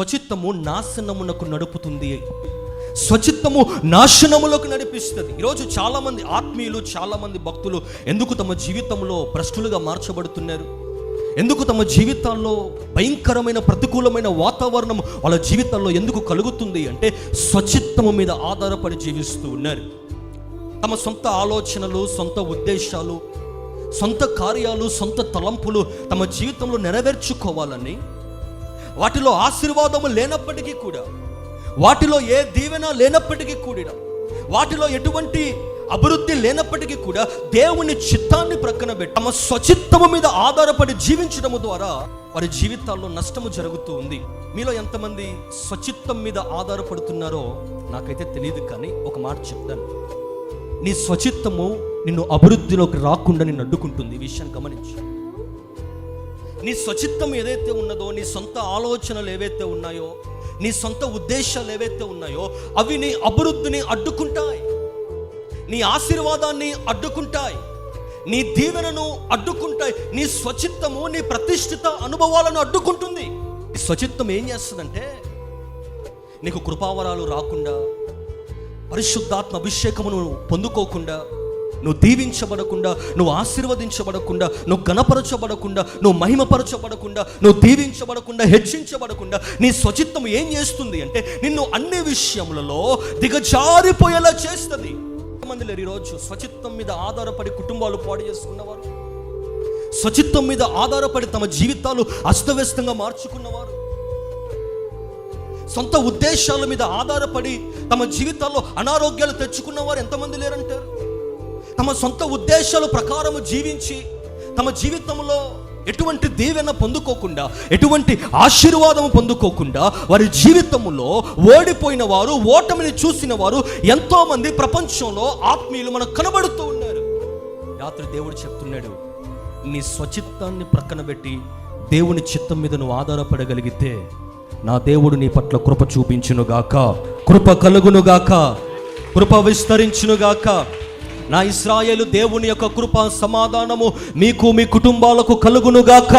స్వచిత్తము నాశనమునకు నడుపుతుంది. స్వచిత్తము నాశనములకు నడిపిస్తుంది. ఈరోజు చాలామంది ఆత్మీయులు చాలామంది భక్తులు ఎందుకు తమ జీవితంలో భ్రష్టులుగా మార్చబడుతున్నారు? ఎందుకు తమ జీవితాల్లో భయంకరమైన ప్రతికూలమైన వాతావరణం వాళ్ళ జీవితాల్లో ఎందుకు కలుగుతుంది అంటే స్వచిత్తము మీద ఆధారపడి జీవిస్తూ ఉన్నారు. తమ సొంత ఆలోచనలు సొంత ఉద్దేశాలు సొంత కార్యాలు సొంత తలంపులు తమ జీవితంలో నెరవేర్చుకోవాలని వాటిలో ఆశీర్వాదము లేనప్పటికీ కూడా వాటిలో ఏ దీవెన లేనప్పటికీ కూడా వాటిలో ఎటువంటి అభివృద్ధి లేనప్పటికీ కూడా దేవుని చిత్తాన్ని ప్రక్కన పెట్టి తమ స్వచిత్తము మీద ఆధారపడి జీవించడము ద్వారా వారి జీవితాల్లో నష్టము జరుగుతూ ఉంది. మీలో ఎంతమంది స్వచిత్తం మీద ఆధారపడుతున్నారో నాకైతే తెలియదు కానీ ఒక మాట చెప్తాను. నీ స్వచిత్తము నిన్ను అభివృద్ధిలోకి రాకుండా నిన్ను అడ్డుకుంటుంది ఈ విషయాన్ని గమనించు. నీ స్వచిత్తం ఏదైతే ఉన్నదో నీ సొంత ఆలోచనలు ఏవైతే ఉన్నాయో నీ సొంత ఉద్దేశాలు ఏవైతే ఉన్నాయో అవి నీ అభివృద్ధిని అడ్డుకుంటాయి. నీ ఆశీర్వాదాన్ని అడ్డుకుంటాయి. నీ దీవెనను అడ్డుకుంటాయి. నీ స్వచిత్తము నీ ప్రతిష్ఠిత అనుభవాలను అడ్డుకుంటుంది. ఈ స్వచిత్తం ఏం చేస్తుందంటే నీకు కృపావరాలు రాకుండా పరిశుద్ధాత్మ అభిషేకమును పొందుకోకుండా నువ్వు దీవించబడకుండా నువ్వు ఆశీర్వదించబడకుండా నువ్వు గణపరచబడకుండా నువ్వు మహిమపరచబడకుండా నువ్వు దీవించబడకుండా హెచ్చించబడకుండా నీ స్వచిత్తం ఏం చేస్తుంది అంటే నిన్ను అన్ని విషయములలో దిగజారిపోయేలా చేస్తుంది. మంది లేరు ఈరోజు స్వచిత్తం మీద ఆధారపడి కుటుంబాలు పాడు చేసుకున్నవారు. స్వచిత్తం మీద ఆధారపడి తమ జీవితాలు అస్తవ్యస్తంగా మార్చుకున్నవారు. సొంత ఉద్దేశాల మీద ఆధారపడి తమ జీవితాల్లో అనారోగ్యాలు తెచ్చుకున్న వారు ఎంతమంది లేరంటారు? తమ సొంత ఉద్దేశాల ప్రకారము జీవించి తమ జీవితంలో ఎటువంటి దీవెన పొందుకోకుండా ఎటువంటి ఆశీర్వాదం పొందుకోకుండా వారి జీవితంలో ఓడిపోయిన వారు ఓటమిని చూసిన వారు ఎంతో మంది ప్రపంచంలో ఆత్మీయులు మనకు కనబడుతూ ఉన్నారు. రాత్రి దేవుడు చెప్తున్నాడు నీ స్వచిత్తాన్ని ప్రక్కన పెట్టి దేవుని చిత్తం మీద నువ్వు ఆధారపడగలిగితే నా దేవుడు నీ పట్ల కృప చూపించునుగాక కృప కలుగునుగాక కృప విస్తరించునుగాక నా ఇస్రాయేలు దేవుని యొక్క కృప సమాధానము మీకు మీ కుటుంబాలకు కలుగునుగాక.